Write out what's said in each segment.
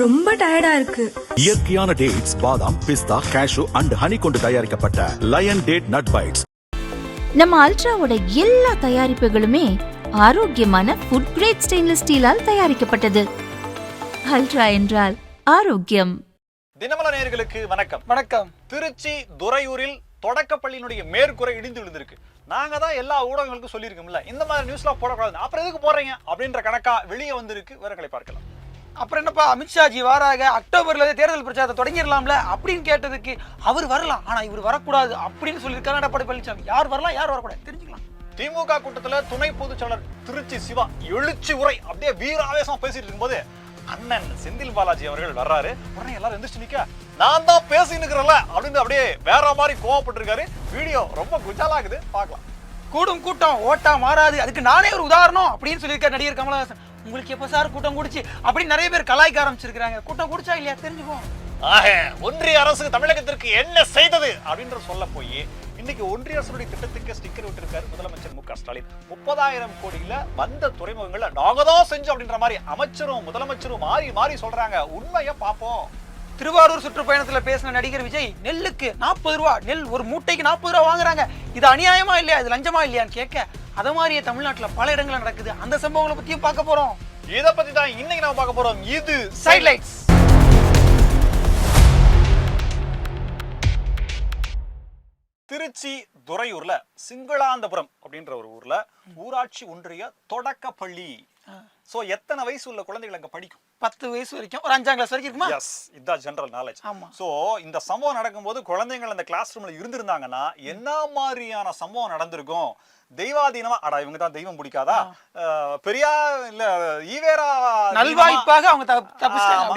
ரொம்ப டயர்டா இருக்கு. இயற்கையான டேட்ஸ் பாதாம் பிஸ்தா கேஷு அண்ட் ஹனி கொண்டு தயாரிக்கப்பட்ட லயன் டேட் நட் பைட்ஸ் நம்ம அல்ட்ராவோட எல்லா தயாரிப்புகளுமே ஆரோக்கியமான ஃபுட் கிரேட் ஸ்டெயின்லெஸ் ஸ்டீலால் தயாரிக்கப்பட்டது. அல்ட்ரா என்றால் ஆரோக்கியம். தினமல நேயர்களுக்கு வணக்கம். வணக்கம். திருச்சி துறையூரில் தொடக்கப்பள்ளியினுடைய மேற்கூரை இடிந்து விழுந்திருக்கு. நாங்க தான் எல்லா ஊடகங்களுக்கும் சொல்லியிருக்கோம்ல இந்த மாதிரி நியூஸ்லாம் போடக்கூடாது அப்புறம் எதுக்கு போடுறீங்க? அப்படின்ற கணக்கா வெளியே வந்திருக்கு. விவரங்களை பார்க்கலாம். அப்புறம் என்னப்பா அமித்ஷாஜி வாராக அக்டோபர்ல தேர்தல் பிரச்சாரத்தை தொடங்கிடலாம்ல அப்படின்னு கேட்டதுக்கு அவர் வரலாம். ஆனா இவர் வரக்கூடாது அப்படின்னு சொல்லியிருக்காரு எடப்பாடி பழனிசாமி. யார் வரலாம் யார் வரக்கூடாது? தெரிஞ்சுக்கலாம். திமுக கூட்டத்துல துணை பொதுச் செயலர் திருச்சி சிவா எழுச்சி உரை. அப்படியே வீராவேசமா பேசிட்டு இருக்கும்போது அண்ணன் செந்தில் பாலாஜி அவர்கள் வர்றாரு. உடனே எல்லாரும் எந்திரிச்சு நிக்க நான் தான் பேசின்னு இருக்கிறேன்ல அப்படின்னு அப்படியே வேற மாதிரி கோவப்பட்டிருக்காரு. வீடியோ ரொம்ப குஜாலாகுது. பார்க்கலாம். கூடும் கூட்டம் ஓட்டா மாறாது. அதுக்கு நானே ஒரு உதாரணம் அப்படின்னு சொல்லியிருக்காரு நடிகர் கமலஹாசன். உங்களுக்கு எப்ப சார் கூட்டம் குடிச்சு? அப்படி நிறைய பேர் கலாய்க்க ஆரம்பிச்சிருக்காங்க கூட்டம் குடிச்சா இல்லையா? தெரிஞ்சுப்போம் ஆக ஒன்றிய அரசு தமிழகத்திற்கு என்ன செய்தது அப்படின்ற சொல்ல போய் இன்னைக்கு ஒன்றிய அரசுடைய திட்டத்துக்கு ஸ்டிக்கர் விட்டிருக்காரு முதலமைச்சர் மு க ஸ்டாலின். முப்பதாயிரம் கோடியில வந்த துறைமுகங்கள்ல நாங்க தான் செஞ்சோம் அப்படின்ற மாதிரி அமைச்சரும் முதலமைச்சரும் மாறி மாறி சொல்றாங்க. உண்மையை பார்ப்போம். திருவாரூர் சுற்றுப்பயணத்துல பேசின நடிகர் விஜய் நெல்லுக்கு நாற்பது ரூபா நெல் ஒரு மூட்டைக்கு நாற்பது ரூபா வாங்குறாங்க. இது அநியாயமா இல்லையா? இது லஞ்சமா இல்லையான்னு கேட்க அத மாதிரியே தமிழ்நாட்டுல பல இடங்கள்ல நடக்குது. அந்த சம்பவங்களை பத்தியும் பார்க்க போறோம். இத பத்தி தான் இன்னைக்கு நம்ம பார்க்க போறோம். இது சைட்லைட்ஸ். திருச்சி துறையூர்ல சிங்களாந்தபுரம் அப்படின்ற ஒரு ஊர்ல ஊராட்சி ஒன்றிய தொடக்கப்பள்ளி சோ எத்தனை வயசு உள்ள குழந்தைகள் அங்க படிக்கும்? பத்து வயசு வரைக்கும். ஒரு அஞ்சாம் கிளாஸ் வரைக்கும் இருக்குமா? எஸ் இதான் ஜெனரல் நாலேஜ். சோ இந்த சம்பவம் நடக்கும்போது குழந்தைகள் அந்த கிளாஸ் ரூம்ல இருந்திருந்தாங்கன்னா என்ன மாதிரியான சம்பவம் நடந்திருக்கும்? தெய்வாதீனமா அடா இவங்க தான் தெய்வம் பிடிக்காதா? பெரியா இல்ல ஈவேரா நல்வாய்ப்பாக அவங்க தப்பு- தப்பிச்சிட்டாங்க.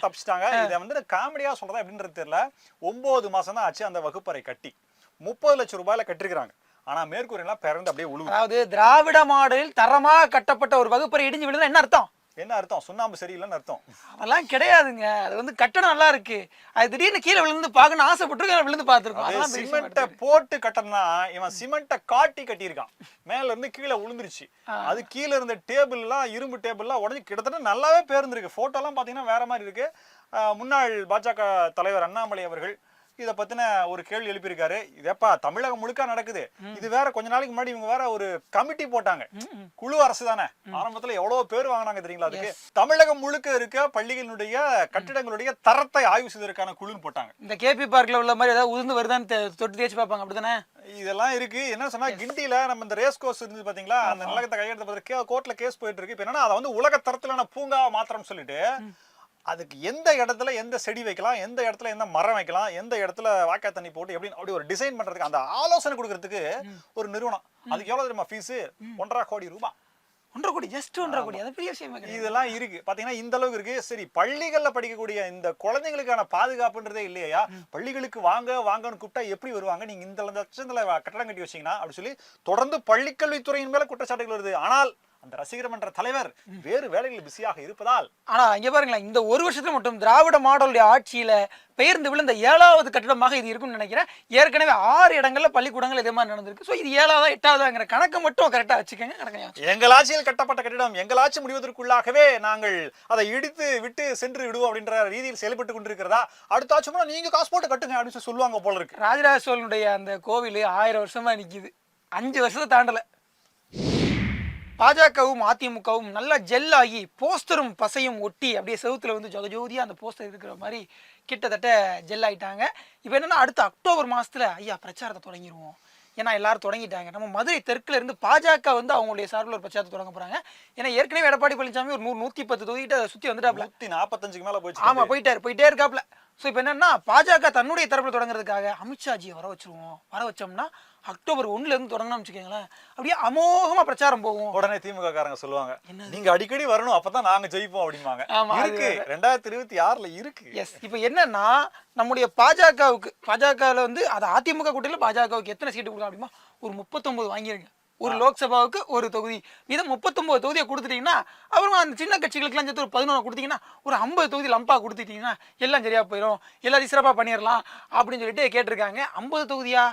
தப்பிச்சிட்டாங்க. இதை வந்து காமெடியா சொல்றதா எப்படின்றது தெரியல. ஒன்பது மாசம் தான் ஆச்சு அந்த வகுப்பறை கட்டி. முப்பது லட்சம் ரூபாயில கட்டிருக்காங்க ஆனா மேற்கூரை எல்லாம் பிறந்து அப்படியே உழுவு அதாவது திராவிட மாடலில் தரமா கட்டப்பட்ட ஒரு வகுப்பறை இடிஞ்சு விழுந்தா என்ன அர்த்தம்? என்ன அர்த்தம்? சுண்ணாம்பு சரியில்லைன்னு அர்த்தம். அதெல்லாம் கிடையாதுங்க. அது வந்து கட்டடம் நல்லா இருக்கு. அது திடீர்னு கீழே விழுந்து பார்க்கணும் ஆசைப்பட்டு விழுந்து பார்த்துருக்கோம். சிமெண்ட்டை. போட்டு கட்டணும்னா இவன் சிமெண்ட்டை காட்டி கட்டியிருக்கான். மேல இருந்து கீழே விழுந்துருச்சு அது கீழே இருந்த டேபிள் எல்லாம் இரும்பு டேபிள் எல்லாம் உடஞ்சி கிட்டத்தட்ட நல்லாவே பேர்ந்துருக்கு. போட்டோ எல்லாம் பாத்தீங்கன்னா வேற மாதிரி இருக்கு. முன்னாள் பாஜக தலைவர் அண்ணாமலை அவர்கள் இத பத்தின ஒரு கேள்வி எழுப்பியிருக்காரு. இதப்பா தமிழகம் முழுக்க நடக்குது. இது வேற கொஞ்ச நாளைக்கு முன்னாடி இவங்க வேற ஒரு கமிட்டி போட்டாங்க. குழு அரசு தானே. ஆரம்பத்துல எவ்வளவு பேர் வாங்கினாங்க தெரியுங்களா அதுக்கு? தமிழகம் முழுக்க இருக்க பள்ளிகளினுடைய கட்டிடங்களுடைய தரத்தை ஆய்வு செய்வதற்கான குழுன்னு போட்டாங்க. இந்த கேபி பார்க்ல உள்ள மாதிரி ஏதாவது உதிர்ந்து வருதான்னு தொட்டு தேய்ச்சி பார்ப்பாங்க அப்படிதானே? இதெல்லாம் இருக்கு. என்ன சொன்னா கிண்டில நம்ம இந்த ரேஸ் கோர்ஸ் இருந்தது பாத்தீங்களா? அந்த நிலகத்தை கையெழுத்து கோர்ட்ல கேஸ் போயிட்டு இருக்கு. இப்ப என்னன்னா அதை வந்து உலக தரத்திலான பூங்கா மாத்திரம்னு சொல்லிட்டு அதுக்கு எந்த இடத்துல எந்த செடி வைக்கலாம் எந்த இடத்துல எந்த மரம் வைக்கலாம் எந்த இடத்துல வாய்க்கா தண்ணி போட்டு எப்படின்னு அப்படி ஒரு டிசைன் பண்றதுக்கு அந்த ஆலோசனை கொடுக்கறதுக்கு ஒரு நிறுவனம். அதுக்கு எவ்வளவு தெரியுமா ஃபீஸ் ஒன்றரை கோடி ரூபாய் ஒன்றரை கோடி ஜஸ்ட் ஒன்றரை கோடி. அது பெரிய விஷயமே இதெல்லாம் இருக்கு. பாத்தீங்கன்னா இந்த அளவுக்கு இருக்கு. சரி பள்ளிகள்ல படிக்கக்கூடிய இந்த குழந்தைங்களுக்கான பாதுகாப்புன்றதே இல்லையா? பள்ளிகளுக்கு வாங்க வாங்கன்னு கூப்பிட்டா எப்படி வருவாங்க? நீங்க இந்த லட்சத்துல கட்டடம் கட்டி வச்சீங்கன்னா அப்படி சொல்லி தொடர்ந்து பள்ளிக்கல்வித்துறையின் மேல குற்றச்சாட்டுகள் வருது. ஆனால் அந்த ரசிகர் மன்ற தலைவர் வேறு வேலைகளில் பிஸியாக இருப்பதால் ஆனா இங்க பாருங்களேன் இந்த ஒரு வருஷத்துல மட்டும் திராவிட மாடலுடைய ஆட்சியில பெயர்ந்து விழுந்த ஏழாவது கட்டிடமாக இது இருக்கும்னு நினைக்கிறேன். ஏற்கனவே ஆறு இடங்கள்ல பள்ளிக்கூடங்கள் இதே மாதிரி நடந்திருக்கு. ஸோ இது ஏழாவதா எட்டாவதாங்கிற கணக்கு மட்டும் கரெக்டா வச்சுக்கோங்க கணக்கு எங்கள் ஆட்சியில் கட்டப்பட்ட கட்டிடம் எங்கள் ஆட்சி முடிவதற்குள்ளாகவே நாங்கள் அதை இடித்து விட்டு சென்று விடுவோம் அப்படின்ற ரீதியில் செயல்பட்டு கொண்டிருக்கிறதா? அடுத்த ஆட்சி நீங்க காசு போட்டு கட்டுங்க அப்படின்னு சொல்லி சொல்லுவாங்க போல இருக்கு. ராஜராஜ சோழனுடைய அந்த கோவில் ஆயிரம் வருஷமா நிக்குது. அஞ்சு வருஷத்தை தாண்டல. பாஜகவும் அதிமுகவும் நல்லா ஜெல் ஆகி போஸ்டரும் பசையும் ஒட்டி அப்படியே செவுத்துல வந்து ஜொத ஜோதியா அந்த போஸ்டர் இருக்கிற மாதிரி கிட்டத்தட்ட ஜெல் ஆயிட்டாங்க. இப்போ என்னன்னா அடுத்த அக்டோபர் மாசத்துல ஐயா பிரச்சாரத்தை தொடங்கிடுவோம் ஏன்னா எல்லாரும் தொடங்கிட்டாங்க. நம்ம மதுரை தெற்குல இருந்து பாஜக வந்து அவங்களுடைய சார்பில் ஒரு பிரச்சாரத்தை தொடங்க போறாங்க. ஏன்னா ஏற்கனவே எடப்பாடி பழனிசாமி ஒரு நூறு நூத்தி பத்து தொகுதிகிட்ட அதை சுத்தி வந்துட்டாப்ல நூத்தி நாற்பத்தஞ்சுக்கு மேல போயிடுச்சு. ஆமா போயிட்டாரு போயிட்டே இருக்காப்ல ஸோ இப்போ என்னன்னா பாஜக தன்னுடைய தரப்புல தொடங்குறதுக்காக அமித்ஷாஜியை வர வச்சிருவோம். வர வச்சோம்னா அக்டோபர் ஒண்ணுல இருந்து தொடங்கணும்னு வச்சுக்கோங்களேன். அப்படியே அமோகமா பிரச்சாரம் போகும். உடனே திமுக காரங்க சொல்லுவாங்க நீங்க அடிக்கடி வரணும் அப்பதான் நாங்க ஜெயிப்போம் அப்படிம்பாங்க. ஆமா, அது இருக்கு. ரெண்டாயிரத்தி இருபத்தி ஆறுல இருக்கு. எஸ் இப்போ என்னன்னா நம்முடைய பாஜகவுக்கு பாஜகவில் வந்து அது அதிமுக கூட்டத்தில் பாஜகவுக்கு எத்தனை சீட்டு கொடுக்கலாம் அப்படிமா ஒரு முப்பத்தொன்பது வாங்கிருங்க. ஒரு லோக்சபாவுக்கு ஒரு தொகுதி. மீதம் முப்பத்தொன்பது தொகுதியை கொடுத்துட்டீங்கன்னா அப்புறம் அந்த சின்ன கட்சிகளுக்குலாம் சேர்த்து ஒரு பதினொன்று கொடுத்தீங்கன்னா ஒரு ஐம்பது தொகுதி லம்பா கொடுத்துட்டீங்கன்னா எல்லாம் சரியா போயிடும் எல்லாத்தையும் சிறப்பாக பண்ணிடலாம் அப்படின்னு சொல்லிட்டு கேட்டிருக்காங்க. ஐம்பது தொகுதியா?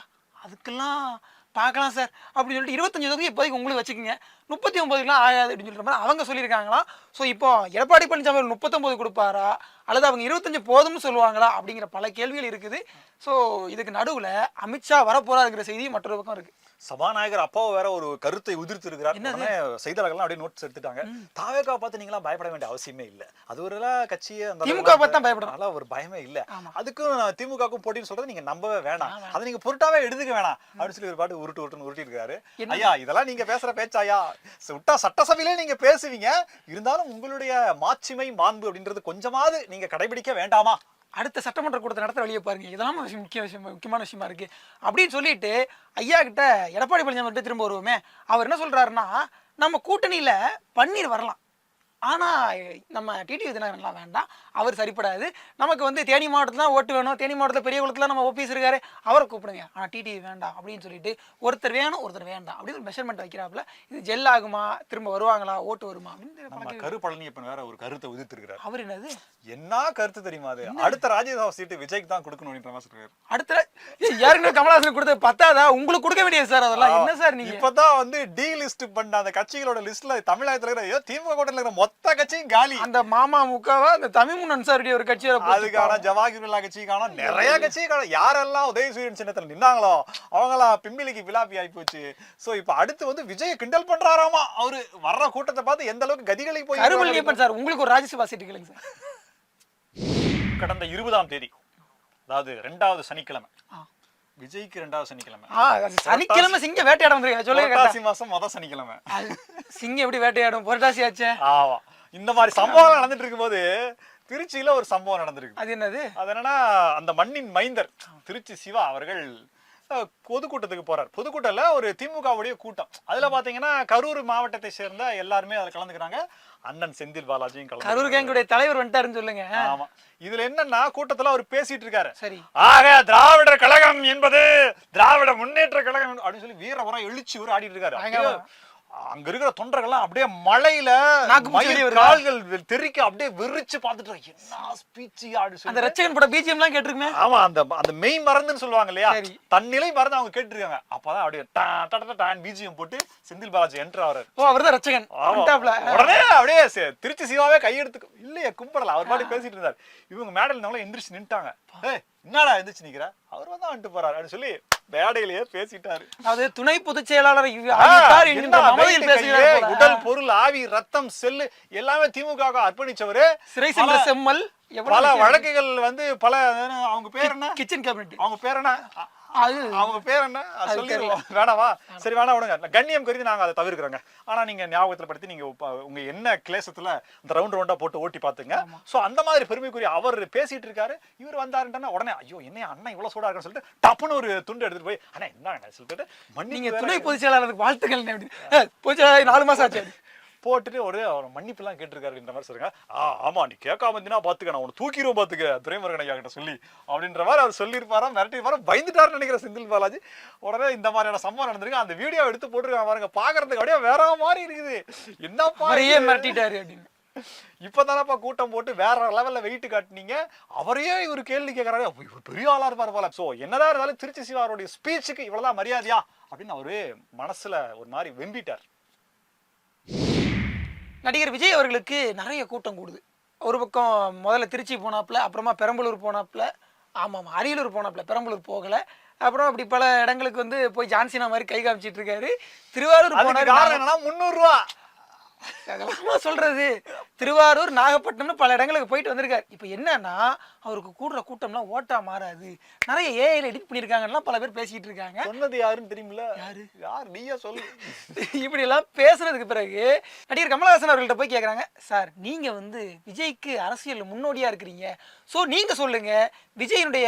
அதுக்கெல்லாம் பார்க்கலாம் சார். அப்படின்னு சொல்லிட்டு இருபத்தஞ்சி தொகுதி இப்போதைக்கு உங்களுக்கு வச்சுக்கோங்க. முப்பத்தி ஒன்பதுக்குலாம் ஆகாது அப்படின்னு சொல்ற மாதிரி அவங்க சொல்லியிருக்காங்களாம். ஸோ இப்போ எடப்பாடி பழனிசாமி அவர்கள் முப்பத்தொன்பது கொடுப்பாரா? அல்லது அவங்க இருபத்தஞ்சு போதும்னு சொல்லுவாங்களா? அப்படிங்கிற பல கேள்விகள் இருக்குது. ஸோ இதுக்கு நடுவில் அமித்ஷா வரப்போறாருங்கிற செய்தி மற்றொரு பக்கம் இருக்கு. சபாநாயகர் அப்பாவை வேற ஒரு கருத்தை உதிர்த்து இருக்கிறார் உடனே செய்தியாளர்கள்லாம் அப்படியே நோட்ஸ் எடுத்துட்டாங்க. தாவேக்கா பார்த்து நீங்களாம் பயப்பட வேண்டிய அவசியமே இல்ல. அது ஒரு கட்சியே அந்த திமுக பார்த்து தான். அதெல்லாம் ஒரு பயமே இல்ல. அதுக்கும் திமுகவுக்கும் போட்டின்னு சொல்றது நீங்க நம்பவே வேணாம். அதை நீங்க பொருட்டாவே எடுத்துக்க வேணாம். அப்படின்னு சொல்லி ஒரு பாட்டு உருட்டு உருட்டுன்னு உருட்டி இருக்காரு என்ன? ஐயா இதெல்லாம் நீங்க பேசுற பேச்சாயா? விட்டா சட்டசபையிலே நீங்க பேசுவீங்க. இருந்தாலும் உங்களுடைய மாட்சிமை மாண்பு அப்படின்றது கொஞ்சமாவது நீங்க கடைபிடிக்க வேண்டாமா? அடுத்த சட்டமன்ற கூட்டத்தை நடத்த வெளியே பாருங்க. இதெல்லாம் விஷயம் முக்கிய விஷயம் முக்கியமான விஷயமா இருக்கு. அப்படின்னு சொல்லிட்டு ஐயா கிட்ட எடப்பாடி பழனிசாமி திரும்ப வருவோமே. அவர் என்ன சொல்றாருன்னா நம்ம கூட்டணியில பன்னீர் வரலாம். ஆனா நம்ம டிடி தினகரன்லாம் வேண்டாம். அவர் சரிப்படாது. நமக்கு வந்து தேனி மாவட்டத்துல தான் ஓட்டு வேணும். தேனி மாவட்டத்தில் பெரிய குளத்துல நம்ம ஓபிஎஸ் இருக்காரு. அவரை கூப்பிடுங்க. ஆனா டிடி வேண்டாம் அப்படின்னு சொல்லிட்டு ஒருத்தர் வேணும் ஒருத்தர் வேண்டாம் அப்படின்னு ஒரு மெஷர்மெண்ட் வைக்கிறாப்புல. இது ஜெல் ஆகுமா? திரும்ப வருவாங்களா? ஓட்டு வருமா? அப்படின்னு. கரு பழனியப்பன் வேற ஒரு கருத்தை உதிர்த்து இருக்கிறார் அவர் என்னது? என்ன கருத்து தெரியுமா அது? அடுத்த ராஜ்யசபா சீட்டு விஜய்க்கு தான் கொடுக்கணும் அப்படின்ற மாதிரி சொல்றாரு. அடுத்த யாருங்க கமலஹாசன் கொடுத்தது பத்தாதா? உங்களுக்கு கொடுக்க வேண்டியது சார் அதெல்லாம். என்ன சார் நீங்க? இப்பதான் வந்து டி லிஸ்ட் பண்ண அந்த கட்சிகளோட லிஸ்ட்ல தமிழகத்துல இருக்கிற திமுக கூட்டத்துல இருக்கிற மொத்த கட்சியும் காலி. அந்த மாமா முக்காவா அந்த தமிழ் அன்சாருடைய ஒரு கட்சியோட போட்டு அதுக்கான ஜவாஹிருல்லா கட்சி காணும் நிறைய கட்சி காணும் யாரெல்லாம் உதயசூரியன் சின்னத்துல நின்னாங்களோ அவங்களாம் பிம்பிலிக்கு விலாப்பி ஆகி போச்சு. சோ இப்ப அடுத்து வந்து விஜய கிண்டல் பண்றாராமா? அவரு வர்ற கூட்டத்தை பார்த்து எந்த அளவுக்கு கதிகளை போய் கருமல்லியப்பன் சார் உங்களுக்கு ஒரு ராஜ்யசபா சீட்டு கேளுங்க சார் கடந்த இருபதாம் தேதி அதாவது ரெண்டாவது சனிக்கிழமை. விஜய்க்கு ரெண்டாவது சனிக்கிழமை. சனிக்கிழமை சிங்க வேட்டையாட வந்துருக்கீங்க. சொல்லுங்க புரட்டாசி மாசம் மொத சனிக்கிழமை. சிங்கம் எப்படி வேட்டையாடும்? புரட்டாசி ஆச்சே. ஆமா. இந்த மாதிரி சம்பவம் நடந்துட்டு இருக்கும்போது திருச்சியில ஒரு சம்பவம் நடந்திருக்கு. அது என்னது? அது என்னன்னா அந்த மண்ணின் மைந்தர் திருச்சி சிவா அவர்கள் பொதுக்கூட்டத்துக்கு போறார். பொதுக்கூட்டம்ல ஒரு திமுகவுடைய கூட்டம். அதுல பாத்தீங்கன்னா கரூர் மாவட்டத்தை சேர்ந்த எல்லாருமே அதுல கலந்துக்கிறாங்க. அண்ணன் செந்தில் பாலாஜியும் கரூர் கலந்து கேங்குடைய தலைவர் வந்துட்டாருன்னு சொல்லுங்க. ஆமா. இதுல என்னன்னா கூட்டத்துல அவர் பேசிட்டு இருக்காரு. சரி. ஆக திராவிடர் கழகம் என்பது திராவிட முன்னேற்ற கழகம் அப்படின்னு சொல்லி வீர உரம் எழுச்சி ஒரு ஆடிட்டு இருக்காரு. அங்க இருக்கிற தொண்டர்கள்லாம் அப்படியே மழையில? கால்கள் தெறிக்க அப்படியே வெறிச்சு பார்த்துட்டு. என்ன ஸ்பீச் அந்த ரச்சகன் பட பிஜிஎம்லாம் கேட்டிருக்குமே? ஆமா அந்த அந்த மெய் மறந்துன்னு சொல்லுவாங்க இல்லையா. தன்னிலை மறந்து அவங்க கேட்டிருக்காங்க. அப்பதான் அப்படியே டா டா டான் பிஜிஎம் போட்டு செந்தில் பாலாஜி என்ட்ரு ஆறாரு ஓ அவர்தான் ரச்சகன் ஆமா. வந்துட்டாப்ல. உடனே அப்படியே திருச்சி சிவாவே கையெடுத்து இல்லையே கும்பிடல அவர் பாட்டு பேசிட்டு இருந்தார். இவங்க மேடையில் இருந்தவங்கள எந்திரிச்சு நின்ட்டாங்க. என்னடா எந்திரிச்சு நிக்கிற? அவர் வந்து வந்துட்டு போறாரு. அப்படின்னு சொல்லி மேடையிலேயே பேசிட்டாரு. அதாவது துணை பொதுச் செயலாளர். உடல் பொருள் ஆவி ரத்தம் செல்லு எல்லாமே திமுக அர்ப்பணிச்சவரு. சிறை சென்ற செம்மல். பல. வழக்குகள் வந்து பல அவங்க பேர் என்ன? கிச்சன் கேபினெட் அவங்க பேர் என்ன? அது அவங்க பேர் என்ன? சொல்லிடுவோம். வேணாவா சரி வேணா விடுங்க. கண்ணியம் கருதி நாங்க அதை தவிர்க்கிறோங்க. ஆனா நீங்க ஞாபகத்துல படுத்தி நீங்க உப்ப- உங்க என்ன கிளேசத்துல இந்த ரவுண்ட் ரவுண்டா போட்டு ஓட்டி பாத்துங்க. சோ அந்த மாதிரி பெருமைக்குரிய அவர் பேசிட்டு இருக்காரு. இவர் வந்தாருன்னா உடனே ஐயோ என்ன அண்ணன் இவ்வளவு சூடா இருக்குன்னு சொல்லிட்டு டப்புன்னு ஒரு துண்டு எடுத்துட்டு போய் அண்ணா என்ன சொல்லிட்டு வேற துணை பொதுச் செயலாளருக்கு வாழ்த்துக்கள் பொதுச் செயலாளர் நாலு மாசம் ஆச்சு போட்டுட்டு ஒரு அவர் மன்னிப்பு எல்லாம் கேட்டிருக்காரு அப்படின்ற மாதிரி சொல்லுங்க. ஆ ஆமா நீ கேட்காம இருந்தினா பாத்துக்க நான் உன்னை தூக்கிடுவோம் பாத்துக்க துரைமுருகன் ஐயா கிட்ட சொல்லி அப்படின்ற மாதிரி அவர் சொல்லியிருப்பாரா மிரட்டிருப்பாரா பயந்துட்டாருன்னு நினைக்கிற செந்தில் பாலாஜி. உடனே இந்த மாதிரியான சம்பவம் நடந்திருக்கு. அந்த வீடியோ எடுத்து போட்டுருக்காங்க பாருங்க பாக்குறதுக்கு அப்படியே வேற மாதிரி இருக்குது. அவரையே இது? மிரட்டிட்டாரு அப்படின்னு. இப்பதானப்பா கூட்டம் போட்டு வேற லெவல்ல வெயிட் காட்டுனீங்க. அவரையே இவர் கேள்வி கேட்கறாரு இவர் பெரிய ஆளா இருப்பார் போல. சோ என்னதான் இருந்தாலும் திருச்சி சிவா அவருடைய ஸ்பீச்சுக்கு இவ்வளவுதான் மரியாதையா? அப்படின்னு அவரு மனசுல ஒரு மாதிரி வெம்பிட்டார். நடிகர் விஜய் அவர்களுக்கு நிறைய கூட்டம் கூடுது. ஒரு பக்கம் முதல்ல திருச்சி போனாப்புல அப்புறமா பெரம்பலூர் போனாப்புல ஆமாம் அரியலூர் போனாப்புல பெரம்பலூர் போகல. அப்புறம் அப்படி பல இடங்களுக்கு வந்து போய் ஜான்சினா மாதிரி கை காமிச்சிட்டு இருக்காரு. திருவாரூர் போனாரு காரணம் என்னன்னா முந்நூறு ரூபா. அதெல்லாமா சொல்றது. திருவாரூர் நாகப்பட்டினம்னு பல இடங்களுக்கு போயிட்டு வந்திருக்காரு. இப்போ என்னன்னா அவருக்கு கூடுற கூட்டம்லாம் ஓட்டா மாறாது. நிறைய ஏஐல எடிட் பண்ணியிருக்காங்கலாம் பல பேர் பேசிக்கிட்டு இருக்காங்க. சொன்னது யாருன்னு தெரியுமில்ல? யாரு? யார்? நீயா சொல்லு. இப்படி எல்லாம் பேசுனதுக்கு பிறகு நடிகர் கமலஹாசன் அவர்கள்ட்ட போய் கேக்குறாங்க சார் நீங்க வந்து விஜய்க்கு அரசியல் முன்னோடியா இருக்கிறீங்க. சோ நீங்க சொல்லுங்க விஜயனுடைய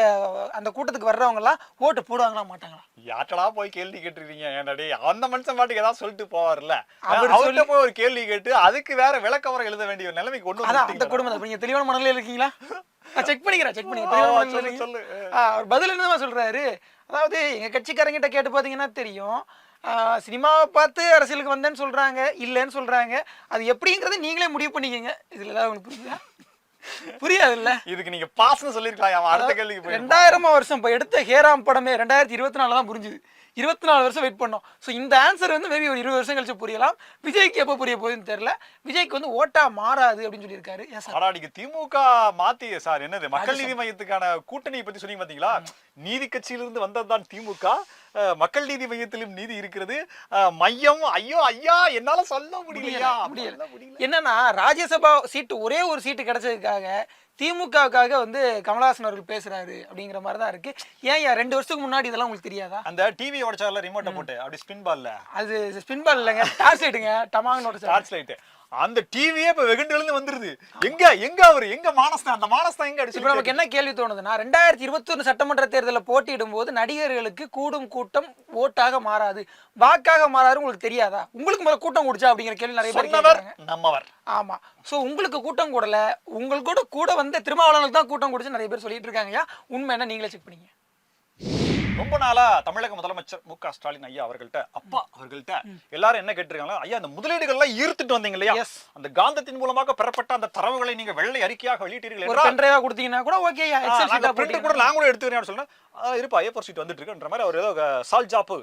அந்த கூட்டத்துக்கு வர்றவங்க எல்லாம் ஓட்டு போடுவாங்களா மாட்டாங்களா? யார்ட்டடா போய் கேள்வி கேட்டிருக்கீங்க? ஏன்டா அந்த மனுஷன் பாட்டுக்கு ஏதாவது சொல்லிட்டு போவார்ல அவர் அவர்கிட்ட போய் ஒரு கேள்வி கேட்டு அதுக்கு வேற விளக்கவரம் எழுத வேண்டிய ஒரு நிலைமைக்கு கொண்டு அதான் அந்த? குடும்பம் நீங்க தெளிவான மனநிலையில இருக்கீங்களா? செக் பண்ணிக்கிறேன் செக் பண்ணி ஆ, தெளிவான சொல்லு, அவர் பதில் என்னமா சொல்றாரு? அதாவது எங்க கட்சிக்காரங்கிட்ட கேட்டு பாத்தீங்கன்னா தெரியும். சினிமாவை பார்த்து அரசியலுக்கு வந்தேன்னு சொல்றாங்க இல்லைன்னு சொல்றாங்க. அது எப்படிங்கிறது நீங்களே முடிவு பண்ணிக்கங்க. இதுல ஏதாவது உங்களுக்கு புரியுதா? புரியாதுல்ல. இதுக்கு நீங்க பாஸ்னு சொல்லிருக்கலாம். அவன் அடுத்த கேள்விக்கு ரெண்டாயிரமா வருஷம் இப்போ எடுத்த ஹேராம் படமே ரெண்டாயிரத்தி இருபத்தி நாலு தான் புரிஞ்சுது. இருபத்தி நாலு வருஷம் வெயிட் பண்ணோம். ஸோ இந்த ஆன்சர் வந்து மேபி ஒரு இருபது வருஷம் கழிச்சு புரியலாம். விஜய்க்கு எப்போ புரிய போகுதுன்னு தெரியல. விஜய்க்கு வந்து ஓட்டா மாறாது அப்படின்னு சொல்லியிருக்காரு. ஏன் சார் ஆடாடிக்கு திமுக மாத்தி சார் என்னது? மக்கள் நீதி மையத்துக்கான கூட்டணியை பத்தி சொன்னீங்க பாத்தீங்களா? நீதி கட்சியிலிருந்து வந்ததுதான் திமுக. மக்கள் நீதி மையத்திலும் நீதி இருக்கிறது. மையம் ஐயோ ஐயா என்னால சொல்ல முடியலையா? முடியல என்னன்னா ராஜ்யசபா சீட்டு ஒரே ஒரு சீட்டு கிடைச்சதுக்காக திமுகவுக்காக வந்து கமலஹாசன் அவர்கள் பேசுறாரு அப்படிங்கிற மாதிரி தான் இருக்கு. ஏன் ஏன் ரெண்டு வருஷத்துக்கு முன்னாடி இதெல்லாம் உங்களுக்கு தெரியாதா? அந்த டிவி உடைச்சார்ல ரிமோட்டை போட்டு அப்படி ஸ்பின் பால்ல அது ஸ்பின் பால் இல்லைங்க. டார்ச் லைட்டுங்க டமாங்கனோட டார்ச் லைட் அந்த டிவியே இப்ப வெகுண்டு எழுந்து வந்துருது எங்க எங்க அவரு? எங்க மானஸ்தான் அந்த மானஸ்தான் எங்க இப்போ நமக்கு அடிச்சு என்ன கேள்வி தோணுதுன்னா ரெண்டாயிரத்தி இருபத்தொன்னு சட்டமன்ற தேர்தலில் போட்டியிடும் போது நடிகர்களுக்கு கூடும் கூட்டம் ஓட்டாக மாறாது வாக்காக மாறாது உங்களுக்கு தெரியாதா? உங்களுக்கு முதல்ல கூட்டம் கூடிச்சா அப்படிங்கிற கேள்வி நிறைய பேர் நம்மவர். ஆமா. சோ உங்களுக்கு கூட்டம் கூடல உங்களுக்கு கூட கூட வந்து திருமாவளவனுக்கு தான் கூட்டம் கூடிச்சு நிறைய பேர் சொல்லிட்டு இருக்காங்கய்யா. உண்மை என்ன? நீங்களே செக் பண்ணீங்க. ரொம்ப நாளா தமிழக முதலமைச்சர் மு க ஸ்டாலின் ஐயா அவர்கள்ட்ட அப்பா அவர்கள்ட்ட எல்லாரும் என்ன கேட்டிருக்காங்க ஐயா அந்த முதலீடுகள்லாம் ஈர்த்துட்டு வந்தீங்க இல்லையா. அந்த காந்தத்தின் மூலமாக பெறப்பட்ட அந்த தரவுகளை நீங்க வெள்ளை அறிக்கையாக வெளியிட்டீர்கள் கொடுத்தீங்கன்னா கூட சீட்டா print கூட நான் கூட எடுத்துக்கிறேன் சொன்னேன் ஆ, இருப்பா ஏ ஃபோர் சீட் வந்துட்டு இருக்குன்ற மாதிரி அவர் ஏதோ சால் ஜாப்பு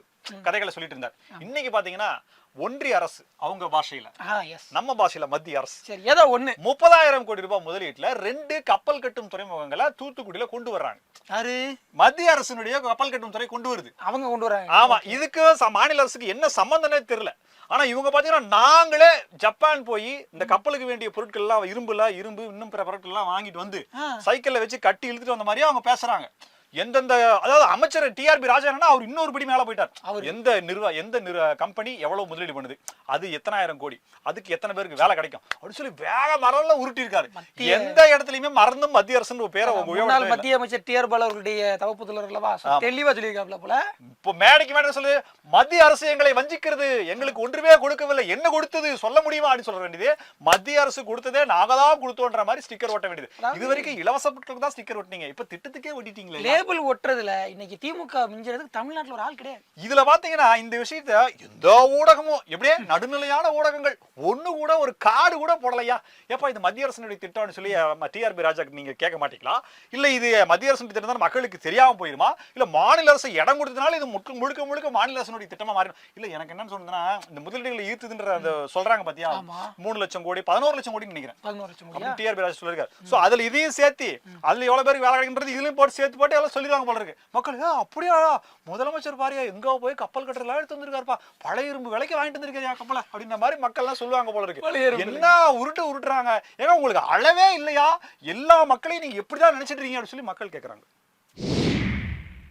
கதைகளை சொல்லிட்டு இருந்தார். இன்னைக்கு பாத்தீங்கன்னா ஒன்றிய அரசு. அவங்க பாஷையில. ஆ எஸ் நம்ம பாஷையில மத்திய அரசு. சரி ஏதோ ஒண்ணு. முப்பதாயிரம் கோடி ரூபாய் முதலீட்டுல ரெண்டு கப்பல் கட்டும் துறைமுகங்களை தூத்துக்குடியில கொண்டு வர்றாங்க. யாரு? மத்திய அரசினுடைய கப்பல் கட்டும் துறை கொண்டு வருது. அவங்க கொண்டு வராங்க ஆமா இதுக்கு ச- மாநில அரசுக்கு என்ன சம்பந்தமே தெரியல. ஆனா இவங்க பாத்தீங்கன்னா நாங்களே ஜப்பான் போய் இந்த கப்பலுக்கு வேண்டிய பொருட்கள் எல்லாம் இரும்புல இரும்பு இன்னும் பிற பொருட்கள் எல்லாம் வாங்கிட்டு வந்து. சைக்கிள்ல வச்சு கட்டி இழுத்துட்டு வந்த மாதிரியே அவங்க பேசுறாங்க. எந்தெந்த அதாவது அமைச்சர் டிஆர்பி ராஜா என்னன்னா அவர் இன்னொரு படி மேல போயிட்டார். அவரு. எந்த நிறுவ எந்த கம்பெனி எவ்வளவு முதலீடு பண்ணுது? அது எத்தனாயிரம் கோடி. அதுக்கு எத்தனை பேருக்கு வேலை கிடைக்கும்? அப்படின்னு சொல்லி வேக மரம்ல உருட்டி இருக்காரு. எந்த இடத்துலயுமே மறந்தும் மத்திய அரசுன்னு ஒரு பேரை. மத்திய அமைச்சர் டிஆர் பாலு அவர்களுடைய தவப்புதலர் அல்லவா? So, தெளிவா சொல்லியிருக்காப்ல போல. இப்போ மேடைக்கு மேடை சொல்லு மத்திய அரசு எங்களை வஞ்சிக்கிறது எங்களுக்கு ஒன்றுமே கொடுக்கவில்லை. என்ன கொடுத்தது? சொல்ல முடியுமா? அப்படின்னு சொல்ல வேண்டியது மத்திய அரசு கொடுத்ததே நாங்க தான் கொடுத்தோன்ற மாதிரி ஸ்டிக்கர் ஒட்ட வேண்டியது. இது வரைக்கும் இலவச தான் ஸ்டிக்கர் ஒட்டினீங்க இப்ப திட்டத்துக்கே ஒட்டிட்டீங்களே லேபிள் ஒட்டுறதுல இன்னைக்கு திமுக மிஞ்சறதுக்கு தமிழ்நாட்டுல ஒரு ஆள் கிடையாது. இதுல பாத்தீங்கன்னா இந்த விஷயத்த எந்த ஊடகமும் எப்படியே நடுநிலையான ஊடகங்கள் ஒண்ணு கூட ஒரு கார்டு கூட போடலையா? ஏப்பா இது மத்திய அரசினுடைய திட்டம்னு சொல்லி டிஆர்பி ராஜாக்கு நீங்க கேட்க மாட்டீங்களா? இல்ல இது மத்திய அரசு திட்டம் தான் மக்களுக்கு தெரியாம போயிருமா? இல்ல மாநில அரசு இடம் கொடுத்ததுனால இது முழுக்க முழுக்க முழுக்க மாநில அரசினுடைய திட்டமா மாறிடும்? இல்ல எனக்கு என்னன்னு சொன்னதுன்னா இந்த முதலீடுகளை ஈர்த்துதுன்ற அந்த சொல்றாங்க பாத்தியா. மூணு லட்சம் கோடி பதினோரு லட்சம் கோடின்னு நினைக்கிறேன். டிஆர்பி ராஜா சொல்லிருக்காரு சோ அதுல இதையும் சேர்த்து அதுல எவ்வளவு பேருக்கு வேலை கிடைக்கின்றது இதுலயும் போட்டு சேர்த்து போட்டு எல்லாம் சொல்லிடுவாங்க போல இருக்கு. மக்கள் "ஏ, அப்படியா? முதலமைச்சர் பாரியா எங்க போய் கப்பல் கட்டுறதுலாம் எடுத்து வந்திருக்காருப்பா. பழைய இரும்பு விலைக்கு வாங்கிட்டு வந்திருக்கியா கப்பலை? அப்படின்ற மாதிரி மக்கள் எல்லாம் சொல்லுவாங்க போல இருக்கு. என்ன உருட்டு உருட்டுறாங்க? ஏன்னா உங்களுக்கு அளவே இல்லையா? எல்லா மக்களையும் நீங்க எப்படிதான் நினைச்சிட்டு இருக்கீங்க அப்படின்னு சொல்லி மக்கள் கேக்குறாங்க.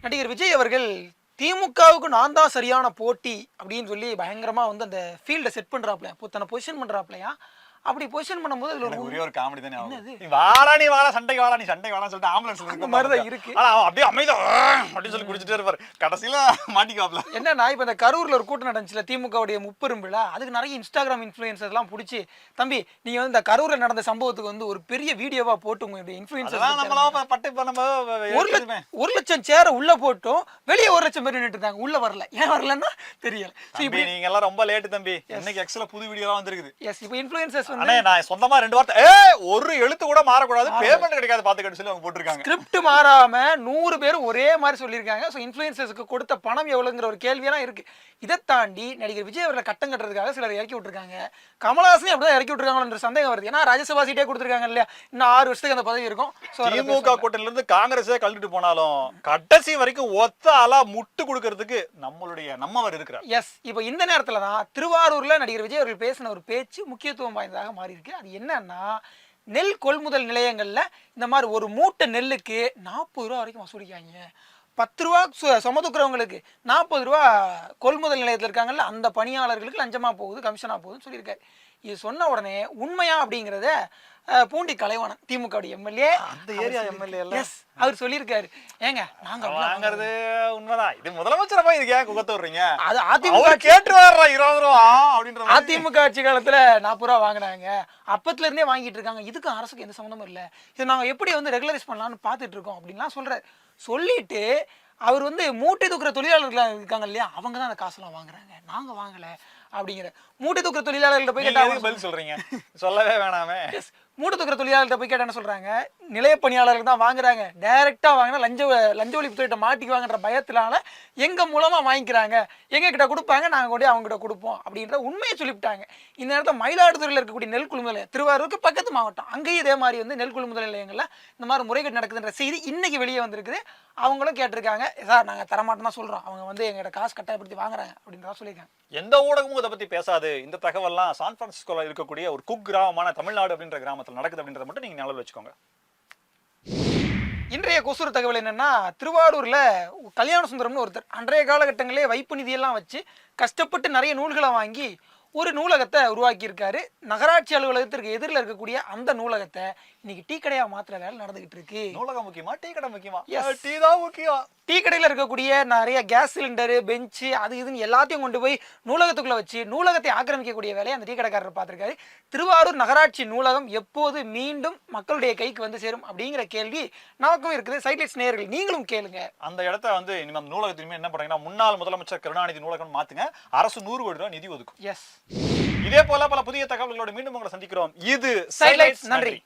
நடிகர் விஜய் அவர்கள் திமுகவுக்கு நான் தான் சரியான போட்டி அப்படின்னு சொல்லி பயங்கரமா வந்து அந்த ஃபீல்டை செட் பண்றாப்ல இப்போ தன்னை பொசிஷன் பண்றாப்லையா? அப்படி பொசிஷன் பண்ணும்போது அதுல ஒரு ஒரே காமெடி தானே ஆகும். நீ வாடா நீ வாடா சண்டைக்கு வாடா நீ சண்டைக்கு வாடா சொல்லிட்டு ஆம்புலன்ஸ் அந்த மாதிரிதான் இருக்கு. ஆனா அப்படியே அமைதியா அப்படின்னு சொல்லி குடிச்சிட்டே இருப்பாரு. கடைசியில மாட்டிக்காப்ல என்னன்னா இப்போ இந்த கரூர்ல ஒரு கூட்டம் நடந்துச்சுல திமுகவுடைய முப்பெரும் விழா அதுக்கு நிறைய இன்ஸ்டாகிராம் இன்ஃப்ளூயன்சர்ஸ் எல்லாம் பிடிச்சி தம்பி நீங்க வந்து இந்த கரூர்ல நடந்த சம்பவத்துக்கு வந்து ஒரு பெரிய வீடியோவா போட்டு உங்களுடைய அதெல்லாம் இன்ஃப்ளூயன்சர் நம்மளாம் பட்டு நம்ம ஒரு ஒரு லட்சம் சேரை உள்ள போட்டும் வெளியே ஒரு லட்சம் பேர் இருந்தாங்க உள்ள வரல. ஏன் வரலன்னா தெரியல. நீங்க எல்லாம் ரொம்ப லேட் தம்பி. இன்னைக்கு எக்ஸ்ல புது வீடியோ வந்திருக்குது. எஸ் இப்போ இன்ஃப்ளூயன்சர்ஸ் வந்து அண்ணே நான் சொந்தமா ரெண்டு வார்த்தை ஏ ஒரு எழுத்து கூட மாறக்கூடாது. பேமெண்ட் கிடைக்காது பாத்துக்கன்னு சொல்லி அவங்க போட்டிருக்காங்க. ஸ்கிரிப்ட் மாறாம நூறு பேர் ஒரே மாதிரி சொல்லியிருக்காங்க. ஸோ இன்ஃப்ளூயன்சர்ஸ்க்கு கொடுத்த பணம் எவ்வளோங்கிற ஒரு கேள்வியெல்லாம் இருக்கு. இதை தாண்டி நடிகர் விஜய் அவர்களை கட்டம் கட்டுறதுக்காக சிலர் இறக்கி விட்டுருக்காங்க. கமலஹாசனையும் அப்படிதான் இறக்கி விட்டுருக்காங்களன்ற சந்தேகம் வருது. ஏன்னா ராஜ்யசபா சீட்டே கொடுத்துருக்காங்க இல்லையா? இன்னும் ஆறு வருஷத்துக்கு அந்த பதவி இருக்கும். ஸோ திமுக கூட்டணில இருந்து காங்கிரஸே கழட்டிட்டு போனாலும் கடைசி வரைக்கும் ஒத்த ஆளா முட்டு கொடுக்கறதுக்கு நம்மளுடைய நம்மவர் இருக்கிறார். எஸ் இப்போ இந்த நேரத்தில் தான் திருவாரூர்ல நடிகர் விஜய் அவர்கள் பேசின ஒரு பேச்சு முக்கியத்துவம் வாய்ந்ததாக இருக்கிறதாக மாறியிருக்கு. அது என்னன்னா நெல் கொள்முதல் நிலையங்களில் இந்த மாதிரி ஒரு மூட்டை நெல்லுக்கு நாற்பது ரூபா வரைக்கும் வசூலிக்காங்க பத்து ரூபா சு- சுமந்துக்கிறவங்களுக்கு நாற்பது ரூபா கொள்முதல் நிலையத்தில் இருக்காங்கல்ல அந்த பணியாளர்களுக்கு லஞ்சமாக போகுது கமிஷனா போகுதுன்னு சொல்லியிருக்காரு. இது சொன்ன உடனே உண்மையா அப்படிங்கிறத பூண்டி கலைவாணன் திமுக எம்எல்ஏ அந்த ஏரியா எம்எல்ஏ எஸ் அவர் சொல்லியிருக்காரு. ஏங்க நாங்க வாங்குறது உண்மைதான். இது முதலமைச்சர் போய் இதுக்கு ஏன் குகத்து விடுறீங்க? அது அதிமுக கேட்டு வர்றா இருபது ரூபா அப்படின்ற. அதிமுக ஆட்சி காலத்துல நாற்பது ரூபா வாங்கினாங்க. அப்பத்துல இருந்தே வாங்கிட்டு இருக்காங்க. இதுக்கும் அரசுக்கு எந்த சம்மந்தமும் இல்லை. இது நாங்க எப்படி வந்து ரெகுலரைஸ் பண்ணலாம்னு பார்த்துட்டு இருக்கோம் அப்படின்லாம் சொல்றாரு. சொல்லிட்டு அவர் வந்து மூட்டை தூக்குற தொழிலாளர்கள் இருக்காங்க இல்லையா? அவங்க தான் அந்த காசெல்லாம் வாங்குறாங்க. நாங்க வாங்கல. அப்படிங்கிற. மூட்டை தூக்குற தொழிலாளர்கள்ட்ட போய் கேட்டா பதில் சொல்றீங்க? சொல்லவே வேணாமே. மூடு தூக்கிற தொழிலாளர்கிட்ட போய் கேட்டா என்ன சொல்கிறாங்க நிலைய பணியாளர்கள் தான் வாங்குறாங்க. டைரெக்டாக வாங்கினா லஞ்ச லஞ்ச ஒழிப்புத்துறையிட்ட மாட்டிக்குவாங்கன்ற பயத்தினால எங்கள் மூலமாக வாங்கிக்கிறாங்க? எங்க கிட்ட கொடுப்பாங்க நாங்கள் கூட அவங்ககிட்ட கொடுப்போம் அப்படின்ற உண்மையை சொல்லிவிட்டாங்க. இந்த நேரத்தில் மயிலாடுதுறையில் இருக்கக்கூடிய நெல் கொள்முதல் நிலையம், திருவாரூருக்கு பக்கத்து மாவட்டம். அங்கேயும் இதே மாதிரி வந்து நெல் கொள்முதல் நிலையங்களில் இந்த மாதிரி முறைகேடு நடக்குதுன்ற செய்தி இன்றைக்கி வெளியே வந்திருக்குது. அவங்களும் கேட்டிருக்காங்க. சார் நாங்கள் தரமாட்டோம் தான் சொல்கிறோம் அவங்க வந்து எங்கள்கிட்ட காசு கட்டாயப்படுத்தி வாங்குறாங்க அப்படின்றத சொல்லியிருக்காங்க. எந்த ஊடகமும் இதை பற்றி பேசாது. இந்த தகவல்லாம் சான் பிரான்சிஸ்கோவில் இருக்கக்கூடிய ஒரு குக் கிராமமான தமிழ்நாடு அப்படின்ற இடத்துல நடக்குது அப்படின்றத மட்டும் நீங்க ஞாபகம் வச்சுக்கோங்க. இன்றைய கொசுறு தகவல் என்னன்னா திருவாரூர்ல கல்யாண சுந்தரம்னு ஒருத்தர் அன்றைய காலகட்டங்களே வைப்பு நிதியெல்லாம் வச்சு கஷ்டப்பட்டு நிறைய நூல்களை வாங்கி ஒரு நூலகத்தை உருவாக்கியிருக்காரு. நகராட்சி அலுவலகத்திற்கு எதிரில் இருக்கக்கூடிய அந்த நூலகத்தை இன்னைக்கு டீ கடையா மாத்திர வேலை நடந்துகிட்டு இருக்கு நூலகம் முக்கியமா டீ கடை முக்கியமா. டீ தான் முக்கியம். டீ கடையில் இருக்கக்கூடிய நிறைய கேஸ் சிலிண்டரு பெஞ்சு அது இதுன்னு எல்லாத்தையும் கொண்டு போய் நூலகத்துக்குள்ள வச்சு நூலகத்தை ஆக்கிரமிக்கக்கூடிய வேலையை அந்த டீ கடைக்காரர் பார்த்திருக்காரு. திருவாரூர் நகராட்சி நூலகம் எப்போது மீண்டும் மக்களுடைய கைக்கு வந்து சேரும் அப்படிங்கிற கேள்வி நமக்கும் இருக்குது. சைட்லைட்ஸ் நேயர்கள் நீங்களும் கேளுங்க. அந்த இடத்த வந்து இனிமே அந்த நூலகத்து இனிமே என்ன பண்றீங்கன்னா முன்னாள் முதலமைச்சர் கருணாநிதி நூலகம் மாத்துங்க. அரசு நூறு கோடி ரூபாய் நிதி ஒதுக்கும். எஸ் இதே போல பல புதிய தகவல்களோட மீண்டும் உங்களை சந்திக்கிறோம். இது நன்றி.